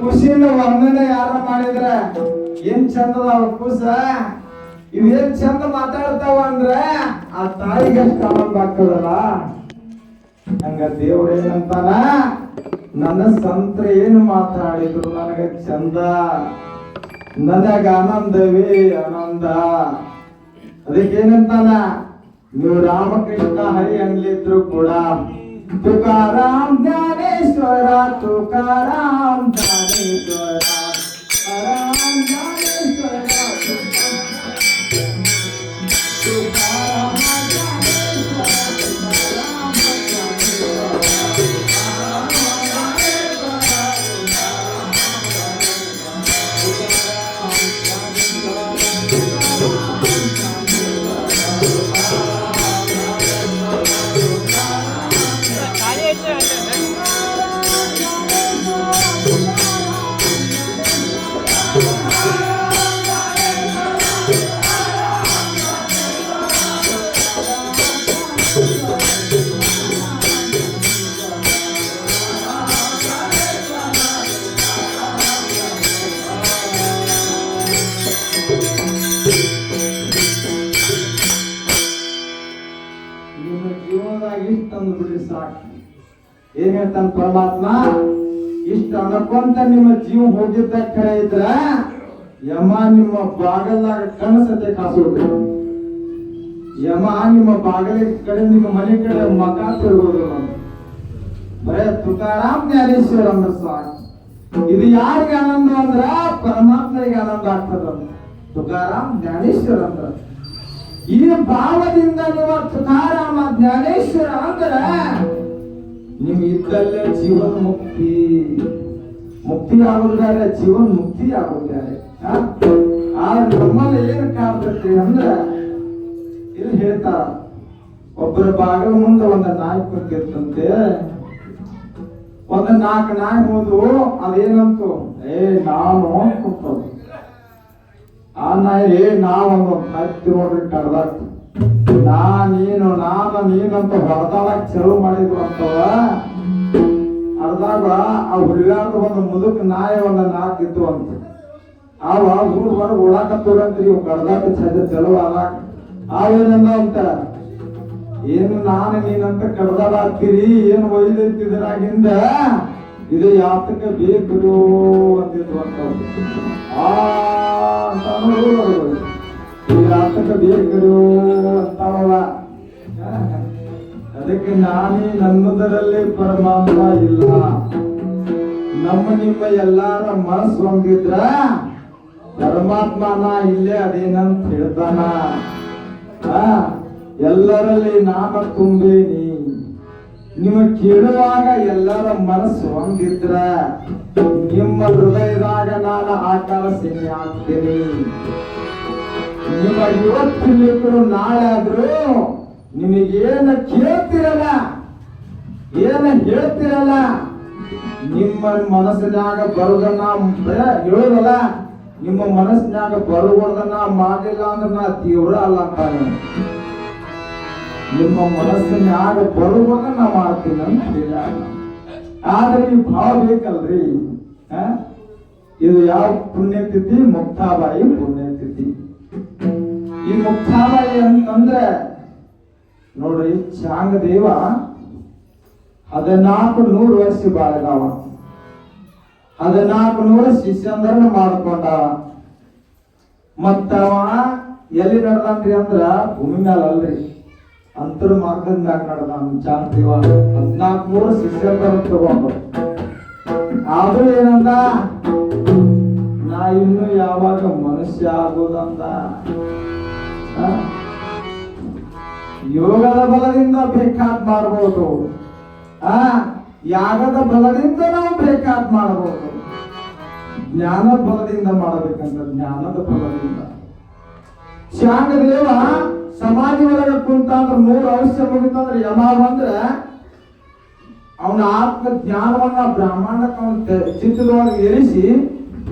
ಖುಷಿನ ವರ್ಣನೆ ಯಾರ ಮಾಡಿದ್ರ ಏನ್ ಚಂದದ ಅವ ಇವ್ ಇವೇನ್ ಚಂದ ಮಾತಾಡ್ತಾವ ಅಂದ್ರ ಆ ತಾಯಿಗೆ ಸ್ಥಾನ ಆನಂದ ಆಗ್ತದಲ್ಲ? ಹಂಗ ದೇವ್ರ ಏನಂತಾನ? ನನ್ನ ಸಂತ್ರ ಏನು ಮಾತಾಡಿದ್ರು ನನಗ ಚಂದ. ನನಗ ಆನಂದವೇ ಆನಂದ. ಅದಕ್ಕೇನಂತಾನ ನೀವು ರಾಮಕೃಷ್ಣ ಹರಿ ಅನ್ಲಿದ್ರು ಕೂಡ. ತುಕಾರಾಮ್ ಜ್ಞಾನೇಶ್ವರ, ತುಕಾರಾಮ್ ಜ್ಞಾನೇಶ್ವರ ಹೇಳ್ತಾನ ಪರಮಾತ್ಮ, ಇಷ್ಟ ಅನ್ಕೊಂತ ನಿಮ್ಮ ಜೀವ ಹೋಗಿದ್ದ ಖರೆ ಇದ್ರ, ಯಮ ನಿಮ್ಮ ಬಾಗಲ್ದಾಗ ಕನಸತೆ ಕಾಸು ಯಮ ನಿಮ್ಮ ಬಾಗಲ ಕಡೆ, ನಿಮ್ಮ ಮನೆ ಕಡೆ ಮಗ ತಿರುಗೋದು. ಬರೇ ತುಕಾರಾಮ್ ಜ್ಞಾನೇಶ್ವರ ಸ್ವಾಮಿ ಇದು ಯಾರಿಗೆ ಆನಂದ ಅಂದ್ರ ಪರಮಾತ್ಮರಿಗೆ ಆನಂದ ಆಗ್ತದ. ತುಕಾರಾಮ್ ಜ್ಞಾನೇಶ್ವರ ಅಂದ್ರ ಈ ಭಾವದಿಂದ ನೀವು ತುಕಾರಾಮ ಜ್ಞಾನೇಶ್ವರ ಅಂದ್ರ ನಿಮ್ ಇದ್ದಲ್ಲೇ ಜೀವನ್ ಮುಕ್ತಿ ಮುಕ್ತಿ ಆಗುದಾರೆ ಜೀವನ್ ಮುಕ್ತಿ ಆಗುದಾರೆ ಆದ್ರೆ ನಮ್ಮಲ್ಲಿ ಏನ್ ಕಾಣ್ತೈತಿ ಅಂದ್ರ, ಇಲ್ಲಿ ಹೇಳ್ತಾರ ಒಬ್ಬರ ಬಾಗಿಲ ಮುಂದೆ ಒಂದು ನಾಯಿ ಕುಂತಿರ್ತಂತೆ. ಒಂದು ನಾಲ್ಕು ನಾಯಿ ಹೋದ್ರು ಅದೇನಂತು? ಏ ನಾನು ಕುಂತವು ಆ ನಾಯಿ, ಏ ನಾವೊಂದು ಹತ್ತಿ ನೋಡ್ರಿ ಕಡ್ದಾಕ ನಾ ನೀನು ನಾನು ನೀನಂತ ಹೊರದಾಡಕ್ ಚಲೋ ಮಾಡಿದ್ವು ಅಂತವ? ಅರ್ಧಾಗ ಆ ಹುಡುಗಾರ್ದ ಒಂದು ಮುದುಕ್ ನಾಯಿ ಒಂದು ಅಂತ. ಅವ ಊರ್ ಬರ ಓಡಾಕತ್ತವ್ರಂತ್ರಿ ಇವ್ ಕಡ್ದಾಕ ಚಲೋ ಆಗಾಕ ಅವೇನಂದ ಅಂತ? ಏನು ನಾನು ನೀನಂತ ಕಡ್ದಾಡಾಗ್ತೀರಿ ಏನು ಒಯ್ದಿದ್ರಾಗಿಂದ ಇದು ಯಾತಕ ಬೇಕು ಅಂತಿದ್ರು ಅಂತ. ಆ ಅಂತ ಅನ್ನೋದು ಈ ಯಾತಕ ಬೇಕು ಅಂತಾವಲ್ಲ ಅದಕ್ಕೆ ನಾನೇ ನನ್ನದರಲ್ಲಿ ಪರಮಾತ್ಮ ಇಲ್ಲ. ನಮ್ಮ ನಿಮ್ಮ ಎಲ್ಲಾರ ಮನಸ್ಸು ಹೊಂದಿದ್ರ ಪರಮಾತ್ಮನ ಇಲ್ಲೇ ಅದೇನಂತ ಹೇಳ್ತಾನ. ಎಲ್ಲರಲ್ಲಿ ನಾನು ತುಂಬೇನಿ. ನಿಮ್ಮ ಕೇಳುವಾಗ ಎಲ್ಲರ ಮನಸ್ಸು ಹೊಂದಿದ್ರ ನಿಮ್ಮ ಹೃದಯದಾಗ ನಾನು ಆಕಾರ ಸಿನಿ ಆಗ್ತೀನಿ ನಿಮ್ಮ ಇವತ್ತಿಲ್ಲಿದ್ರು ನಾಳೆ ಆದ್ರೂ ನಿಮಗೇನ ಕೇಳ್ತಿರಲ್ಲ, ಏನ ಹೇಳ್ತಿರಲ್ಲ, ನಿಮ್ಮ ಮನಸ್ಸಿನಾಗ ಬರುದನ್ನ ಬರೇ ಹೇಳೋದಲ್ಲ, ನಿಮ್ಮ ಮನಸ್ಸಿನಾಗ ಬರುವುದನ್ನ ಮಾಡಿಲ್ಲ ಅಂದ್ರೆ ನಾ ತೀವ್ರ ಅಲ್ಲ ಅಂತಾನೆ ನಿಮ್ಮ ಮನಸ್ಸಿನಾಗ ಬರುವುದನ್ನ ಮಾಡ್ತೀನಿ ಅಂತ ಹೇಳ. ಆದ್ರೆ ಈ ಭಾವ ಬೇಕಲ್ರಿ? ಇದು ಯಾವ ಪುಣ್ಯತಿಥಿ? ಮುಕ್ತಾಬಾಯಿ ಪುಣ್ಯತಿಥಿ. ಈ ಅಂದ್ರೆ ಅಂತಂದ್ರೆ ನೋಡ್ರಿ ಚಾಂಗ ದೇವ ಹದಿನಾಲ್ಕು ನೂರು ವರ್ಷ ಬಾಳಿದಾವ. ಹದಿನಾಲ್ಕು ನೂರು ಶಿಷ್ಯಂದ್ರನ್ನ ಮಾಡ್ಕೊಂಡ. ಮತ್ತವ ಎಲ್ಲಿ ನಡೆದನ್ರಿ ಅಂದ್ರ ಭೂಮಿ ಮ್ಯಾಲ ಅಲ್ರಿ. ಅಂತರ್ ಮಾರ್ಗದ ಮ್ಯಾಗ ನಡೆದ ಚಾಂಗ ದೇವ ಹದಿನಾಲ್ಕು ನೂರು ಶಿಷ್ಯಂದ್ರ ತಗೊಂಡು. ಆದ್ರೂ ಏನಂದ? ನಾ ಇನ್ನು ಯಾವಾಗ ಮನುಷ್ಯ ಆಗೋದಂದ? ಯೋಗದ ಬಲದಿಂದ ಬೇಕಾದ್ ಮಾಡಬಹುದು ಆ ಯಾಗದ ಬಲದಿಂದ ನಾವು ಬೇಕಾದ್ ಮಾಡಬಹುದು ಜ್ಞಾನ ಬಲದಿಂದ ಮಾಡಬೇಕಂತ ಜ್ಞಾನದ ಬಲದಿಂದ. ಶಾಂಗದೇವ ಸಮಾಧಿ ಒಳಗ ಕುಂತ ಅಂದ್ರೆ ಮೂರು ಅವಶ್ಯ ಮುಗಿತಂದ್ರ ಯಮ ಅಂದ್ರೆ ಅವನ ಆತ್ಮ ಜ್ಞಾನವನ್ನ ಬ್ರಹ್ಮಾಂಡಕ್ಕೆ ಅವನ ಚಿತ್ತದೊಳಗೆ ಇರಿಸಿ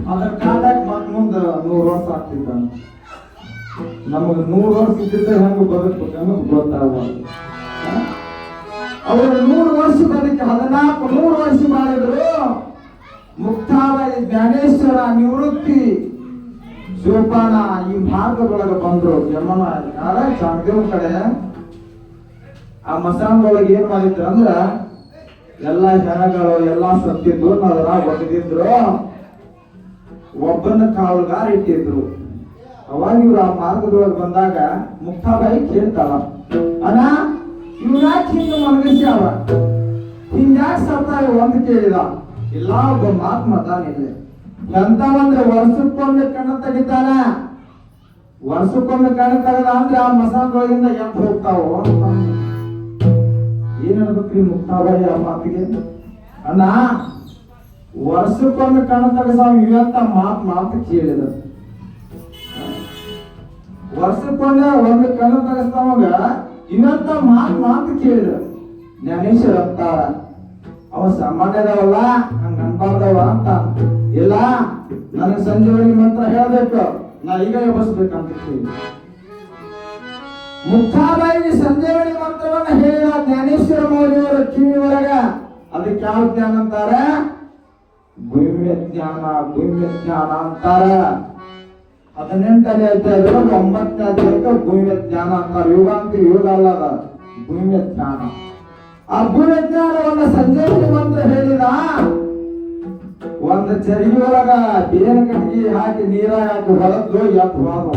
ಅದರ ಕಾಲಕ್ಕೆ ಮತ್ ಮುಂದ ನೂರು ವರ್ಷ ಆಗ್ತಿದ್ದಾನೆ. ನಮಗ್ ನೂರು ವರ್ಷ ಇದ್ದಿದ್ದ ಹೆಂಗ ಬದುಕಬೇಕು ಅನ್ನೋದು ಗೊತ್ತಾಗಲ್ಲ ಅವರು ನೂರು ವರ್ಷ ಬದುಕಿ, ಹದಿನಾಲ್ಕು, ನೂರು ವರ್ಷ ಮಾಡಿದ್ರು. ಮುಕ್ತಾಲಯ ಜ್ಞಾನೇಶ್ವರ ನಿವೃತ್ತಿ ಜೋಪಾನ ಈ ಮಾರ್ಗದೊಳಗೆ ಬಂದ್ರು. ಯಮನ ಯಾರ ಚಾಂದೇವ್ ಕಡೆ. ಆ ಮಸಾನದೊಳಗೆ ಏನ್ ಮಾಡಿದ್ರು ಅಂದ್ರ, ಎಲ್ಲಾ ಜನಗಳು ಎಲ್ಲಾ ಸತ್ತಿದ್ರು ಅದ್ರಾಗ ಒಗೆದಿದ್ರು. ಒಬ್ಬನ ಕಾವಲುಗಾರ ಇಟ್ಟಿದ್ರು. ಅವಾಗ ಇವ್ರು ಆ ಮಾರ್ಗದೊಳಗೆ ಬಂದಾಗ ಮುಕ್ತಾಬಾಯಿ ಕೇಳ್ತಾಳ. ಅಣ್ಣ ಇವ್ ಯಾಕೆ ಹಿಂಗ ಅವ? ಹಿಂಗ್ಯಾಕ್ ಸತ್ತಾಗ ಒಂದ್ ಕೇಳಿದ? ಇಲ್ಲ, ಒಬ್ಬ ಮಹಾತ್ಮ ಎಂತ ಎಂತವಂದ್ರೆ ವರ್ಷಕ್ಕೊಂದು ಕಣ್ಣ ತೆಗಿತಾನ? ವರ್ಷಕ್ಕೊಂದು ಕಣ್ಣ ತೆಗದ ಅಂದ್ರೆ ಆ ಮಸಾಲದೊಳಗಿಂದ ಎಂತ ಹೋಗ್ತಾವ? ಏನ್ ಮುಕ್ತಾಬಾಯಿ ಆ ಮಾತಿಗೆ? ಅಣ್ಣ, ವರ್ಷಕ್ಕೊಂದು ಕಣ್ಣ ತೆಗಸ ಇವತ್ತ ಮಾತು ಮಾತು ಕೇಳಿದ? ವರ್ಷಕ್ಕೊಮ್ಮೆ ಒಂದು ಕಣ್ಣು ತಗಸ್ತಾವಾಗ ಇನ್ನಂತ ಮಾತು ಮಾತು ಕೇಳಿದ. ಜ್ಞಾನೇಶ್ವರ ಅಂತಾರ ಅವ ಸಾಮಾನ್ಯದವಲ್ಲ ಹಂಗ ಅನ್ಬಾರ್ದವ ಅಂತ. ಇಲ್ಲ, ನನಗೆ ಸಂಜೀವನಿ ಮಂತ್ರ ಹೇಳ್ಬೇಕು. ನಾ ಈಗ ಎಬ್ಬಸ್ಬೇಕಂತ ಕೇಳಿ ಮುಕ್ತಾಬಾಯಿಗೆ ಸಂಜೀವನಿ ಮಂತ್ರವನ್ನ ಹೇಳಿದ ಜ್ಞಾನೇಶ್ವರ ಮೌರ್ಯವರ ಕಿವಿ ಒಳಗ, ಅದಕ್ಕೆ ಯಾವ ಜ್ಞಾನ ಅಂತಾರ? ಗುಮ್ಯ ಜ್ಞಾನ ಗುಮ್ಯ ಜ್ಞಾನ ಅಂತಾರ. ಹದಿನೆಂಟನೇ ಅಧ್ಯಾಯದ ಒಂಬತ್ತನೇ ಅಧ್ಯಾಯಕ್ಕೆ ಭೂಮಿಯ ಜ್ಞಾನ ಅಂತಾರೆ ಯುಗ ಅಂತ ಯುಗ ಅಲ್ಲದ ಗುಮ್ಯ ಜ್ಞಾನ. ಆ ಭೂಮಿಯ ಜ್ಞಾನವನ್ನ ಸಂಜೀವನಿ ಮಂತ್ರ ಹೇಳಿದ, ಒಂದು ಚರಿಯೊಳಗ ಬೇರೆ ಕಟ್ಟಿಗೆ ಹಾಕಿ ನೀರ ಹಾಕಿ ಹೊರದ್ದು ಎದ್ದು ಹೋದು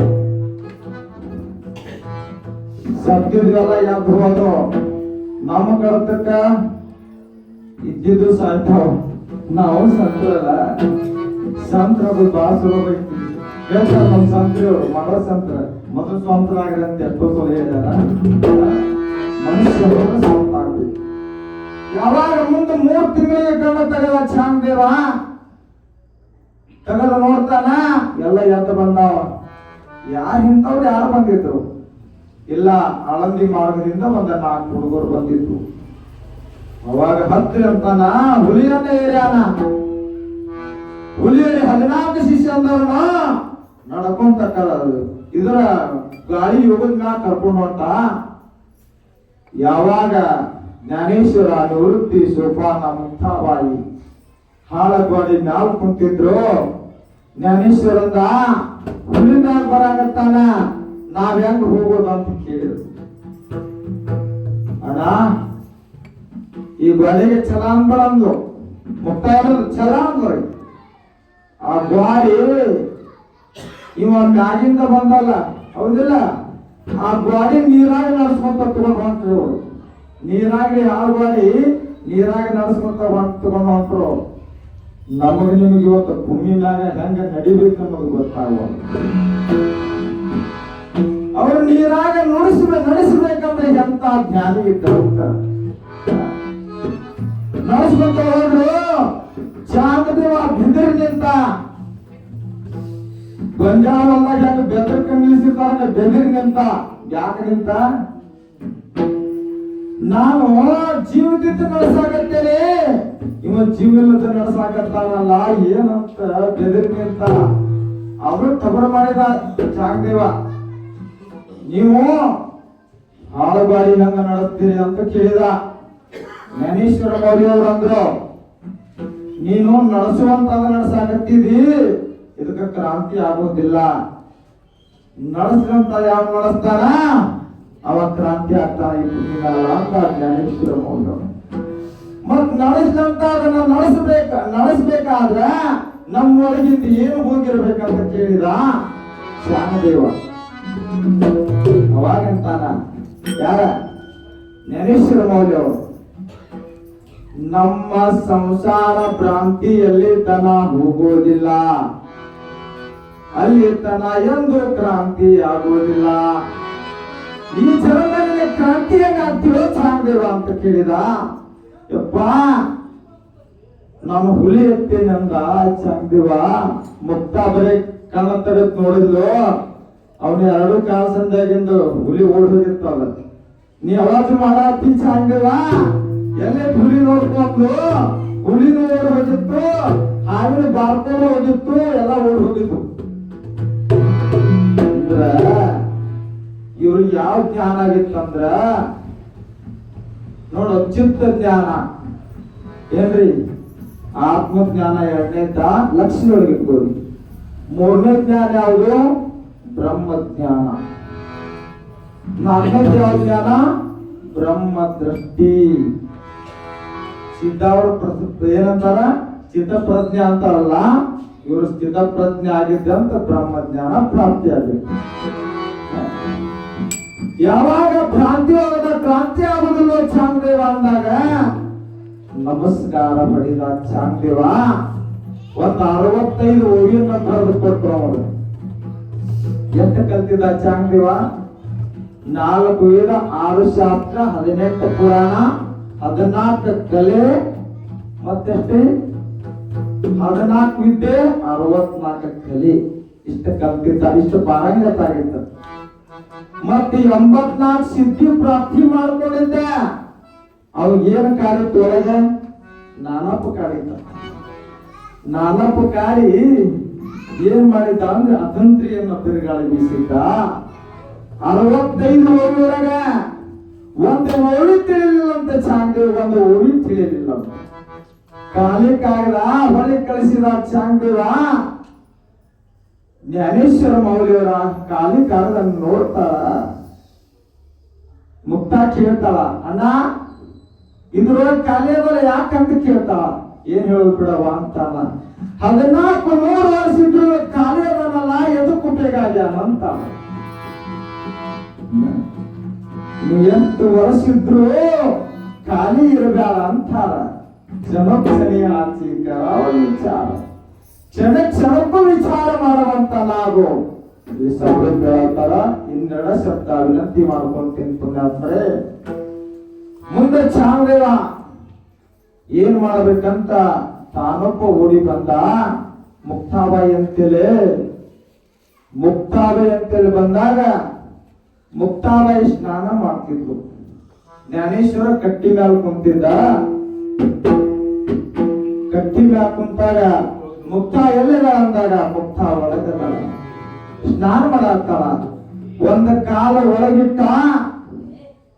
ಸತ್ತಿದ್ವೆಲ್ಲ ಎದ್ದು ಹೋದು ನಮ್ಮ ಕಳ್ತಕ್ಕ ಇದ್ದಿದ್ದು ಸಾಧ್ಯ. ನಾವು ಸಂತ್ರಲ್ಲ ಸಂತ್ರದು ಬಾಳ ಸುಲಭ ಐತಿ ಹೇಳ್ತಾರ ಸಂತರು? ಮಗಳ ಸಂತ್ರ. ಮೊದಲು ಸ್ವಂತ ಆಗ್ರಿ ಅಂತ ಎಷ್ಟೋ ಸಲ ಹೇಳ್ಯಾರ ಮನುಷ್ಯ ಸ್ವಂತ ಆಗ್ಬೇಕು ಯಾವಾಗ ಮುಂದೆ ಮೂರ್ ತಿಂಗಳಿಗೆ ಕಣ್ಣ ತೆಗದ ಚಾಂದೇವ ತಗದ ನೋಡ್ತಾನ? ಎಲ್ಲ ಎತ್ತ ಬಂದಾವ. ಯಾರು ಇಂಥವ್ರು, ಯಾರು ಬಂದಿದ್ರು? ಇಲ್ಲ ಆಳಂದಿ ಮಾರ್ಗದಿಂದ ಒಂದ ನಾಲ್ಕು ಹುಡುಗರು ಬಂದಿದ್ರು. ಅವಾಗ ಹತ್ತಿರ ಅಂತಾನ, ಹುಲಿಯನ್ನ ಏರಿಯಾನ? ಹುಲಿಯಲ್ಲಿ ಹದಿನಾಲ್ಕು ಶಿಷ್ಯ ಅಂದವನ. ನಡ್ಕೊಂತ ಇದರ ಗಾಳಿ ಯೋಗದ ಮ್ಯಾಲ ಕರ್ಕೊಂಡು ಹೊಂಟ ಯಾವಾಗ ಜ್ಞಾನೇಶ್ವರ ನಿವೃತ್ತಿ ಸೋಪಾನ ಮುಕ್ತಾಬಾಯಿ ಹಾಳಗೋಡಿ ಮ್ಯಾಲ ಕುಂತಿದ್ರು, ಜ್ಞಾನೇಶ್ವರಂದ ಹುಲಿ ಮ್ಯಾಲ ಬರಾಕತ್ತಾನ, ನಾವ್ ಹೆಂಗ್ ಹೋಗೋದು ಅಂತ ಕೇಳಿದ್ರು. ಅಣ್ಣ, ಈ ಗೋಡೆಗೆ ಚಲ ಅಂದ್ಬಳಂದು ಮುಕ್ತಾಯ ಚಲ ಅಂದ್ರಿ ಆ ಗಾಡಿ ಇವ ಕಾಜಿಂದ ಬಂದಲ್ಲ, ಹೌದಿಲ್ಲ? ಆ ಗಾಡಿ ನೀರಾಗಿ ನಡ್ಸ್ಕೊಂತ ತಗೊಂಡು. ನೀರಾಗ ಯಾವ ಗಾಡಿ? ನೀರಾಗ ನಡ್ಸ್ಕೊಂತ ಹೊಂಟ್ ಹೊಂಟ್ರು. ನಮಗ್ ನಿಮಗೆ ಇವತ್ತು ಭೂಮಿ ಮ್ಯಾಗ ಹೆಂಗ ನಡಿಬೇಕು ಅನ್ನೋದು ಗೊತ್ತಾಗುವ ಅವ್ರು ನೀರಾಗ ನುಡಿಸ್ಬೇ, ನಡೆಸ್ಬೇಕಂದ್ರೆ ಎಂತ ಜ್ಞಾನಿ ಇದ್ದರು ನಡೆಸ್ಕೊಂತ ಹೋದ್ರು ಚಾಂದದೇವ ಬಿದಿರು ಗೊಂಜಾಳವಲ್ಲ ಹೆಂಗ ಬೆದರ್ಕ ನಿಲ್ಲಿಸಿದ್ದಾರೆ ಬೆದರಿಗಿಂತ ಯಾಕಂತ ಯಾಕೆ ನಾನು ಜೀವದಿಂದ ನಡೆಸಾಕತ್ತೇನೆ. ಇವ ಜೀವ ಇಲ್ಲದ ನಡೆಸಾಕತ್ತಾನಲ್ಲ, ಏನಂತ ಬೆದರಿ ನಿಂತ ಅವರು ತಬರ ಮಾಡಿದ ಜಾಗದೇವ. ನೀವು ಹಾಳುಗಾಡಿ ಹಂಗ ನಡೆಸ್ತೀರಿ ಅಂತ ಕೇಳಿದ. ಜ್ಞಾನೇಶ್ವರ ಮೌರ್ಯ ಅವ್ರು ಅಂದ್ರು, ನೀನು ನಡೆಸುವಂತ ನಡೆಸಾಕತ್ತಿದಿ. ಇದಕ್ಕೆ ಕ್ರಾಂತಿ ಆಗೋದಿಲ್ಲ. ನಡೆಸಿದಂತ ಯಾವ ನಡೆಸ್ತಾನ ಅವ ಕ್ರಾಂತಿ ಆಗ್ತಾನ ಈ ಭೂಮಿಗಾಲ ಅಂತ ಜ್ಞಾನೇಶ್ವರ ಮೌಲ್ಯ ಮತ್ ನಡೆಸಿದಂತ ಅದನ್ನ ನಡೆಸಬೇಕ, ನಡೆಸಬೇಕಾದ್ರ ನಮ್ಮೊಳಗಿಂದ ಏನು ಹೋಗಿರ್ಬೇಕಂತ ಕೇಳಿದ ಶ್ಯಾಮದೇವ. ಅವಾಗಂತಾನ? ಯಾರ? ಜ್ಞಾನೇಶ್ವರ ಮೌಲ್ಯ ನಮ್ಮ ಸಂಸಾರ ಭ್ರಾಂತಿಯಲ್ಲಿ ತನ ಹೋಗೋದಿಲ್ಲ. ಅಲ್ಲಿ ತನ ಎಂದು ಕ್ರಾಂತಿ ಆಗುವುದಿಲ್ಲ. ಈ ಜನದಲ್ಲಿ ಕ್ರಾಂತಿ ಹೆಂಗಾಗ್ತೀವೋ ಚಾಂದಿರೋ ಅಂತ ಕೇಳಿದ. ಯಪ್ಪ ನಾನು ಹುಲಿ ಎತ್ತೇನಂದ ಚಂದಿವ, ಮುಕ್ತ ಬರೀ ಕಣ್ಣ ತೆಗೆದು ನೋಡಿದ್ಲು. ಅವನ ಎರಡು ಕಾಲ ಸಂದಾಗಿಂದ ಹುಲಿ ಓಡ್ ನೀ ಅವಾಜ್ ಮಾಡತ್ತಿ ಚಂದಿವ. ಎಲ್ಲೇ ಹುಲಿ ನೋಡ್ಕೊಂಡು ಹುಲಿನ ಓಡ್ ಹೋಗಿತ್ತು. ಹಾವಿನ ಬಾರ್ಕೊಂಡು ಹೋಗಿತ್ತು, ಎಲ್ಲ ಓಡ್ ಹೋಗಿತ್ತು ಯಾವ ಜ್ಞಾನ ಆಗಿತ್ತಂದ್ರ? ನೋಡ, ಚಿತ್ತ ಜ್ಞಾನ ಏನ್ರಿ? ಆತ್ಮಜ್ಞಾನ ಎರಡನೇದ ಲಕ್ಷ್ಮಿಯೊಳಗೆ ಇಟ್ಕೊಳ್ಳಿ. ಮೂರನೇ ಜ್ಞಾನ ಯಾವುದು? ಬ್ರಹ್ಮ ಜ್ಞಾನ ನಾಲ್ಕನೇ ಯಾವ ಜ್ಞಾನ ಬ್ರಹ್ಮ ದೃಷ್ಟಿ ಸಿದ್ಧಾವರ ಏನಂತಾರ? ಚಿತ್ತಪ್ರಜ್ಞೆ ಅಂತಾರಲ್ಲ, ಇವರು ಸ್ಥಿತಪ್ರಜ್ಞೆ ಆಗಿದ್ದಂತ ಬ್ರಹ್ಮ ಬ್ರಹ್ಮಜ್ಞಾನ ಪ್ರಾಪ್ತಿ ಆಗಿತ್ತು ಯಾವಾಗ ಭ್ರಾಂತಿ ಆಗದ, ಕ್ರಾಂತಿ ಆಗುದಿಲ್ಲ ಚಾಂದೇವ ಅಂದಾಗ? ನಮಸ್ಕಾರ ಪಡಿದ ಚಾಂದೇವ ಒಂದ್ ಅರವತ್ತೈದು ಓವಿಯನ್ನ ಬರೆದು ಕೊಟ್ರು ಅವರು ಎಂತ ಕಲ್ತಿದ್ದ ಚಾಂದೇವ ನಾಲ್ಕು ವೇದ ಆರು ಶಾಸ್ತ್ರ, ಹದಿನೆಂಟು ಪುರಾಣ, ಹದಿನಾಲ್ಕು ಕಲೆ, ಮತ್ತೆಷ್ಟೇ? ಹದಿನಾಲ್ಕು ವಿದ್ಯೆ, ಅರವತ್ನಾಲ್ಕು ಕಲೆ. ಇಷ್ಟ ಕಲ್ತಿದ್ದ, ಇಷ್ಟು ಪಾರಂಗತ ಆಗಿದ್ದ ಮತ್ತೆ ಎಂಬತ್ನಾಲ್ಕು ಸಿದ್ಧಿ ಪ್ರಾಪ್ತಿ ಮಾಡ್ಕೊಂಡಿದ್ದೆ. ಅವಾಗ ಏನ್ ಕಾಡಿತ್ತು ಒಳಗೆ ನಾನಪ್ಪ ಕಾಡಿದ್ದ ನಾನಪ್ಪ ಕಾಡಿ ಏನ್ ಮಾಡಿದ್ದ ಅಂದ್ರೆ ಅತಂತ್ರಿಯನ್ನ ತಿರುಗಾಳಿ ಬೀಸಿದ್ದ. ಅರವತ್ತೈದು ಓವಿಯೊಳಗ ಒಂದು ಓವಿ ತಿಳಿಲಿಲ್ಲಂತ ಚಾಂಗ್ರಿ ಒಂದು ಓವಿ ತಿಳಿಯಲಿಲ್ಲ ಕಾಲಿ ಕಾಗದ ಹೊಳಿ ಕಳಿಸಿದ ಚಾಂಗ್ದೇವ ಜ್ಞಾನೇಶ್ವರ ಮೌಲ್ಯವರ ಕಾಲಿ ಕಾಲದ ನೋಡ್ತಾಳ ಮುಕ್ತ ಕೇಳ್ತಾಳ ಅಣ್ಣ, ಇದ್ರೊಳಗೆ ಖಾಲಿ ಅದಲ್ಲ ಯಾಕಂತ ಕೇಳ್ತಾಳ? ಏನ್ ಹೇಳೋದು ಬಿಡವ ಅಂತ ಹದಿನಾಲ್ಕು ನೂರು ವರ್ಷ ಇದ್ರು ಖಾಲಿ ಅದನ್ನಲ್ಲ ಆಗ್ಯಾನ ಅಂತ ಎಂಟು ವರ್ಷಿದ್ರು ವರ್ಷ ಇದ್ರು ಖಾಲಿ ಇರಬೇಡ ಅಂತಾರ. ಜನಪ್ರಿಯ ಆಚೀಕರ ವಿಚಾರ. ಕ್ಷಣ ಕ್ಷಣಕ್ಕೂ ವಿಚಾರ ಮಾಡುವಂತ ನಾವು. ಈ ಸಭೆ ಹೇಳ್ತಾರ ಇನ್ನೆರಡ ಶಬ್ದ ವಿನಂತಿ ಮಾಡ್ಕೊಂತೀನಿ ಮುಂದೆ ಚಾಮದೇವ ಏನ್ ಮಾಡ್ಬೇಕಂತ ತಾನೊಬ್ಬ ಓಡಿ ಬಂದ. ಮುಕ್ತಾಬಾಯಿ ಅಂತೇಳಿ. ಮುಕ್ತಾಬಾಯಿ ಅಂತೇಳಿ ಬಂದಾಗ ಮುಕ್ತಾಬಾಯಿ ಸ್ನಾನ ಮಾಡ್ತಿದ್ರು ಜ್ಞಾನೇಶ್ವರ ಕಟ್ಟಿ ಮ್ಯಾಲ ಕುಂತಿದ್ದ. ಕಟ್ಟಿ ಮ್ಯಾಲ ಕುಂತಾಗ ಮುಕ್ತ ಎಲ್ಲಿದ ಅಂದಾಗ ಮುಕ್ತ ಒಳಗಲ್ಲ ಸ್ನಾನ ಮಾಡತ್ತಾಳ ಒಂದ ಕಾಲ ಒಳಗಿಟ್ಟ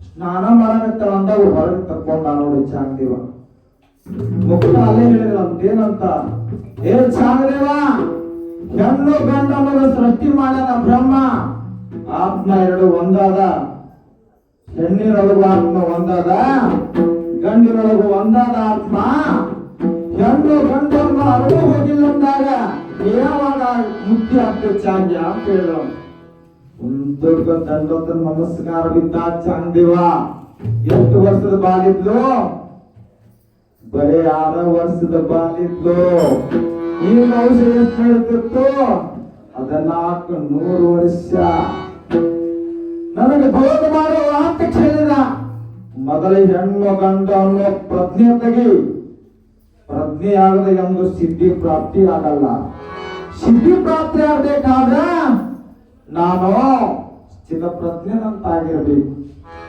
ಸ್ನಾನ ಮಾಡಕತ್ತಾಳ ಅಂದಾಗ ಹೊರಗೆ ತಕ್ಕೊಂಡ ನೋಡಿ ಚಾಂಗ್ದೇವ ಮುಕ್ತ ಅಲ್ಲೇ ಹೇಳಿದ್ರ ಅಂತೇನಂತ ಏ ಚಾಂಗ್ದೇವ ಹೆಣ್ಣು ಗಂಡ ಸೃಷ್ಟಿ ಮಾಡ್ಯಾನ ಬ್ರಹ್ಮ. ಆತ್ಮ ಎರಡು ಒಂದಾದ. ಹೆಣ್ಣಿನೊಳಗು ಆತ್ಮ ಒಂದಾದ. ಗಂಡಿನೊಳಗು ಒಂದಾದ ಆತ್ಮ. ಹೆಣ್ಣು ಗಂಡನ್ನ ಅರಿವು ಹೋಗಿಲ್ಲ ಅಂದಾಗ ಯಾವಾಗ ಮುಖ್ಯ ಆಗ್ತದೆ ಚಾಂದ್ಯ ಅಂತ ಹೇಳೋ ಉಂದುರ್ಗ ದಂಡೋತ ನಮಸ್ಕಾರ ಬಿದ್ದ ಚಾಂದಿವ ಎಷ್ಟು ವರ್ಷದ ಬಾಲಿದ್ಲು. ಬರೀ ಆರ ವರ್ಷದ ಬಾಲಿದ್ಲು. ಈ ವಂಶ ಎಷ್ಟು ಹೇಳ್ತಿತ್ತು ಹದಿನಾಲ್ಕು, ನೂರು ವರ್ಷ. ನನಗೆ ಭೋಗ ಮಾಡುವ ಅಂತ ಕೇಳಿದ ಮೊದಲ ಹೆಣ್ಣು ಗಂಡ ಅನ್ನೋ ಪ್ರಜ್ಞೆ ತೆಗಿ ಪ್ರಜ್ಞೆ ಆಗದೆ ಎಂದು ಸಿದ್ಧಿ ಪ್ರಾಪ್ತಿ ಆಗಲ್ಲ. ಸಿದ್ಧಿ ಪ್ರಾಪ್ತಿ ಆಗಬೇಕಾದ್ರೆ ನಾನು ಸ್ಥಿತಪ್ರಜ್ಞನಂತಾಗಿರ್ಬೇಕು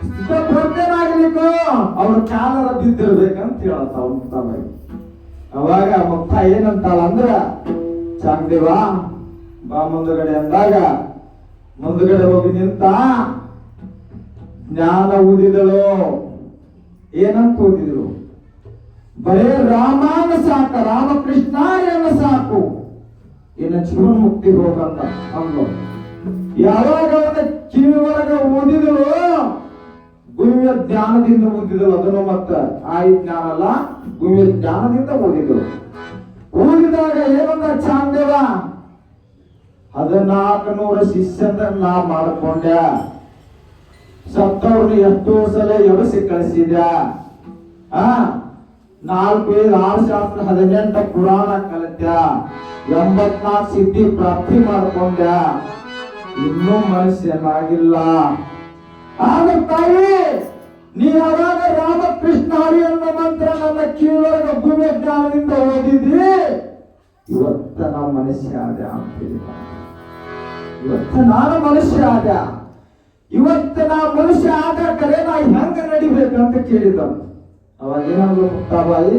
ಸ್ಥಿತಪ್ರಜ್ಞನಾಗ್ಲಿಕ್ಕೆ ಅವ್ರ ಕಾಲರ ಬಿದ್ದಿರ್ಬೇಕಂತ ಹೇಳ್ತಾವ ಮುಕ್ತಾಯ ಅವಾಗ ಮುಕ್ತ ಏನಂತಾಳ ಅಂದ್ರ, ಚಾಂಗ್ದೇವ, ಬಾ ಮುಂದುಗಡೆ ಅಂದಾಗ, ಮುಂದುಗಡೆ ಹೋಗಿ ನಿಂತ ಜ್ಞಾನ ಊದಿದಳು. ಏನಂತ ಊದಿದಳು ಬರೇ ರಾಮಾನ ಸಾಕ ರಾಮಕೃಷ್ಣ ಏನ ಸಾಕು. ಇನ್ನು ಜೀವನ ಮುಕ್ತಿ ಹೋಗಂತ ಅಂದ್ಲು ಯಾವಾಗ ಅವನ ಕಿವಿ ಓದಿದಳು ಗುರುವಿನ ಜ್ಞಾನದಿಂದ ಓದಿದಳು ಅದನ್ನು ಮತ್ತ ಆಯಿ ಜ್ಞಾನ ಅಲ್ಲ ಗುರುವಿನ ಜ್ಞಾನದಿಂದ ಓದಿದಳು ಓದಿದಾಗ ಏನಂದ ಚಾಂದೇವ? ಹದಿನಾಲ್ಕು ನೂರ ಶಿಷ್ಯಂದ್ರ ನಾ ಮಾಡ್ಕೊಂಡೆ. ಸತ್ತವ್ರನ್ನ ಎಷ್ಟೋ ಸಲ ಎಬಸಿ ಕಳಿಸಿದ್ಯಾ? ಆ? ನಾಲ್ಕು ಆರ್ಶಾಸ್ತ್ರ ಆರು ಶಾಸ್ತ್ರ ಹದಿನೆಂಟು ಪುರಾಣ ಕಲಿತ್ಯ. ಎಂಬತ್ನಾಲ್ಕು ಸಿದ್ಧಿ ಪ್ರಾಪ್ತಿ ಮಾಡ್ಕೊಂಡ. ಇನ್ನೂ ಮನುಷ್ಯನಾಗಿಲ್ಲ. ಆಗ ತಾಯಿ, ನೀ ಯಾವಾಗ ರಾಮಕೃಷ್ಣ ಹರಿ ಅನ್ನೋ ಮಂತ್ರ ನನ್ನ ಕಿವಿಯೊಳಗ ಭೂಮಿ ಜ್ಞಾನದಿಂದ ಓದಿದಿ ಇವತ್ತ ನಾ ಮನುಷ್ಯ ಆದ ಅಂತ ಇವತ್ತ ನಾನು ಮನುಷ್ಯ ಆದ. ಇವತ್ತ ನಾ ಮನುಷ್ಯ ಆದ ಕರೆ ನಾ ಹೆಂಗ ನಡಿಬೇಕಂತ ಕೇಳಿದ. ಅವಾಗ ಏನಾದ್ರು ಮುಕ್ತಾಬಾಯಿ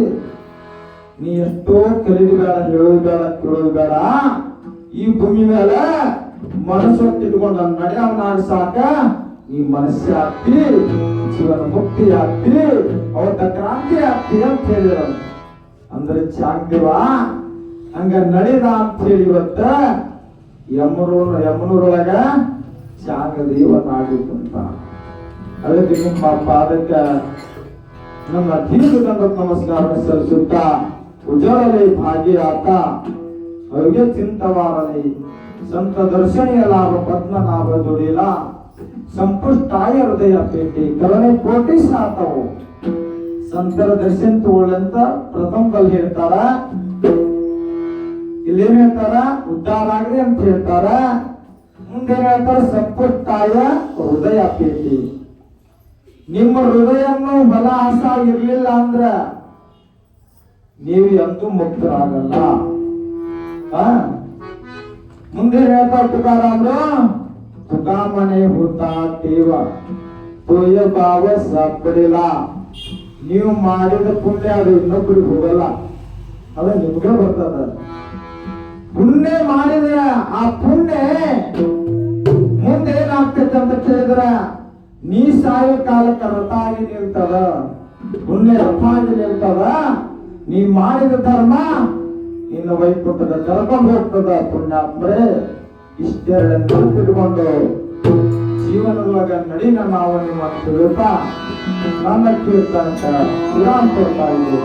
ನೀ ಎಷ್ಟೋ ಕಲಿದು ಬೇಡ ಹೇಳೋದು ಬೇಡ, ಕೇಳೋದು ಬೇಡ. ಈ ಭೂಮಿ ಮೇಲೆ ಮನಸ್ಸು ಇಟ್ಕೊಂಡು ನಡೆ ನಾಡು ಸಾಕ. ನೀ ಮನಸ್ಸು ಆಗ್ತಿ ಜೀವನ ಮುಕ್ತಿ ಆಗ್ತಿ ಅವತ್ತ ಕ್ರಾಂತಿ ಆಗ್ತಿ ಅಂತ ಹೇಳಿದ ಅಂದ್ರೆ ಚಾಗ್ದಿವ ಹಂಗ ನಡೆದ ಅಂತ ಹೇಳಿ ಇವತ್ತ ಯಮನೂರು, ಯಮನೂರೊಳಗ ಚಾಗದೇವ ನಾಡಿದ್ದಂತ ಅದಕ್ಕೆ ನಿಮ್ಮ ಪಾದಕ್ಕ ನನ್ನ ದೀರ್ಘದಂಡ ನಮಸ್ಕಾರ ಸಲ್ಲಿಸುತ್ತಾ ಉಜರಲಿ ಭಾಗಿಯಾತ. ಅವ್ಯ ಚಿಂತವಾರಲಿ. ಸಂತ ದರ್ಶನೀಯ ಲಾಭ ಪದ್ಮನಾಭ ದುಡಿಲ. ಸಂಪುಷ್ಟಾಯ ಹೃದಯ ಪೇಟಿ ಕರುಣೆ ಕೋಟಿ ಸಾತವು ಸಂತರ ದರ್ಶನ ತಗೊಳ್ಳಂತ ಪ್ರಥಮ ಬಲ್ ಹೇಳ್ತಾರ. ಇಲ್ಲೇನ್ ಹೇಳ್ತಾರ? ಉದ್ಧಾರ ಆಗ್ರಿ ಅಂತ ಹೇಳ್ತಾರ. ಮುಂದೆ ಹೇಳ್ತಾರ? ಸಂಪುಷ್ಟಾಯ ಹೃದಯ ಪೇಟಿ ನಿಮ್ಮ ಹೃದಯನ್ನು ಬಲ ಆಸ ಇರಲಿಲ್ಲ ಅಂದ್ರ ನೀವು ಎಂದೂ ಮುಕ್ತರಾಗಲ್ಲ? ಮುಂದೆ ಹೇಳ್ತಾ ತುಕಾರಾಮ್ರು, ತುಕಾಮನೆ ಹುತ್ತ ದೇವ, ತೋಯ ಭಾವ ಸಪ್ಪಡಿಲ್ಲ ನೀವು ಮಾಡಿದ ಪುಣ್ಯ ಅದು ಇನ್ನೊಬ್ಬರಿಗೆ ಹೋಗಲ್ಲ. ಅದ ನಿಮ್ಗೆ ಬರ್ತದ. ಪುಣ್ಯ ಮಾಡಿದ್ರೆ ಆ ಪುಣ್ಯ ಮುಂದೆ ಏನಾಗ್ತೈತೆ ಅಂತ ಕೇಳಿದ್ರ ನೀ ಸಾಯೋ ಕಾಲಕ್ಕೆ ರಥಾಗಿ ನಿಲ್ತದ ಪುಣ್ಯ ರಥಾಗಿ ನಿಲ್ತದ ನೀ ಮಾಡಿದ ಧರ್ಮ ನಿನ್ನ ವೈಕುಂಠದ ಕರ್ಕೊಂಡು ಹೋಗ್ತದ ಪುಣ್ಯಾತ್ಮರೆ. ಇಷ್ಟೆರಡು ನೆನಪಿಟ್ಕೊಂಡು ಜೀವನದೊಳಗ ನಡಿನ ನಾವು ನಿಮ್ಮ ತಿಳಿತಾ ನನ್ನ ಕೀರ್ತನಕ ವಿರಾಮ ಕೊಡ್ತಾ ಇದ್ದೀವಿ